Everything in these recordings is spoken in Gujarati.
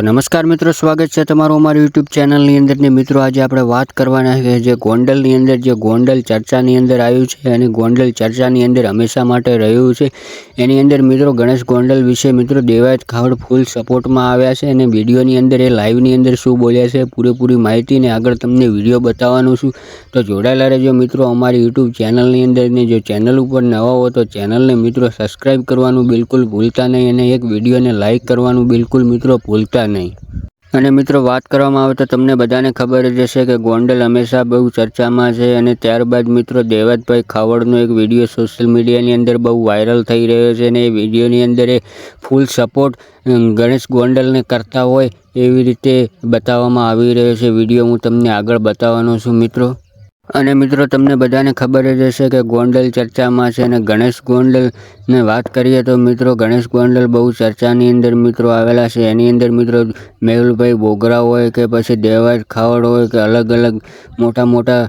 તો નમસ્કાર મિત્રો, સ્વાગત છે તમારું અમારી યુટ્યુબ ચેનલની અંદર ને મિત્રો, આજે આપણે વાત કરવાના છે જે ગોંડલની અંદર, જે ગોંડલ ચર્ચાની અંદર આવ્યું છે. અને ગોંડલ ચર્ચાની અંદર હંમેશા માટે રહ્યું છે. એની અંદર મિત્રો, ગણેશ ગોંડલ વિશે મિત્રો દેવાયત ખાવડ ફૂલ સપોર્ટમાં આવ્યા છે. અને વિડીયોની અંદર એ લાઈવની અંદર શું બોલ્યા છે પૂરેપૂરી માહિતીને આગળ તમને વીડિયો બતાવવાનું છું. તો જોડાયેલા રહેજો મિત્રો, અમારી યુટ્યુબ ચેનલની અંદર ને જો ચેનલ ઉપર નવા હો તો ચેનલને મિત્રો સબસ્ક્રાઈબ કરવાનું બિલકુલ ભૂલતા નહીં. અને એક વિડીયોને લાઇક કરવાનું બિલકુલ મિત્રો ભૂલતા નહીં. અને મિત્રો, વાત કરવામાં આવે તો તમને બધાને ખબર જ હશે કે ગોંડલ હંમેશા બહુ ચર્ચામાં છે અને ત્યારબાદ મિત્રો દેવતભાઈ ખાવડનો એક વીડિયો સોશિયલ મીડિયાની અંદર બહુ વાયરલ થઈ રહ્યો છે અને એ વિડીયોની અંદર એ ફૂલ સપોર્ટ ગણેશ ગોંડલને કરતા હોય એવી રીતે બતાવવામાં આવી રહ્યો છે. વીડિયો હું તમને આગળ બતાવવાનો છું મિત્રો. અને મિત્રો, તમને બધાને ખબર જ હશે કે ગોંડલ ચર્ચામાં છે અને ગણેશ ગોંડલને વાત કરીએ તો મિત્રો, ગણેશ ગોંડલ બહુ ચર્ચાની અંદર મિત્રો આવેલા છે. એની અંદર મિત્રો મેહુલભાઈ બોગરા હોય કે પછી દેવાજ ખાવડ હોય કે અલગ અલગ મોટા મોટા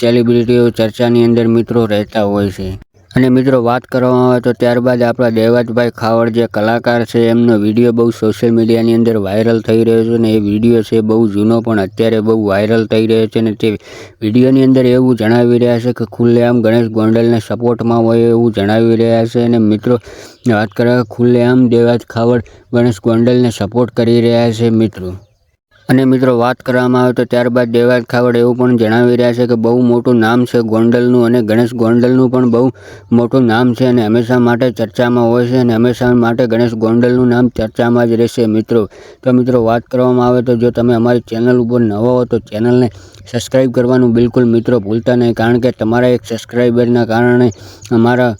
સેલિબ્રિટીઓ ચર્ચાની અંદર મિત્રો રહેતા હોય છે. અને મિત્રો, વાત કરવામાં આવે તો ત્યારબાદ આપણા દેવાજભાઈ ખાવડ જે કલાકાર છે, એમનો વીડિયો બહુ સોશિયલ મીડિયાની અંદર વાયરલ થઈ રહ્યો છે અને એ વીડિયો છે બહુ જૂનો પણ અત્યારે બહુ વાયરલ થઈ રહ્યો છે અને તે વિડીયોની અંદર એવું જણાવી રહ્યા છે કે ખુલ્લેઆમ ગણેશ ગોંડલને સપોર્ટમાં હોય એવું જણાવી રહ્યા છે અને મિત્રો, વાત કરે ખુલ્લેઆમ દેવાજ ખાવડ ગણેશ ગોંડલને સપોર્ટ કરી રહ્યા છે મિત્રો. અને મિત્રો વાત કરવામાં આવે તો ત્યારબાદ દેવાજ ખાવડ એવું પણ જણાવી રહ્યા છે કે બહુ મોટું નામ છે ગોંડલનું અને ગણેશ ગોંડલનું પણ બહુ મોટું નામ છે અને હંમેશા માટે ચર્ચામાં હોય છે અને હંમેશા માટે ગણેશ ગોંડલનું નામ ચર્ચામાં જ રહેશે મિત્રો. તો મિત્રો વાત કરવામાં આવે તો જો તમે અમારી ચેનલ ઉપર નવા હો તો ચેનલને સબસ્ક્રાઈબ કરવાનું બિલકુલ મિત્રો ભૂલતા નહીં, કારણ કે તમારા એક સબસ્ક્રાઈબરના કારણે અમારા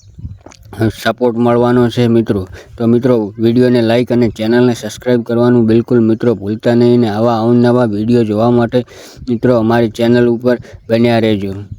સપોર્ટ મળવાનો છે મિત્રો. તો મિત્રો, વિડીયોને લાઇક અને ચેનલને સબસ્ક્રાઈબ કરવાનું બિલકુલ મિત્રો ભૂલતા નહીં ને આવા અવનવા વીડિયો જોવા માટે મિત્રો અમારી ચેનલ ઉપર બન્યા રહેજો.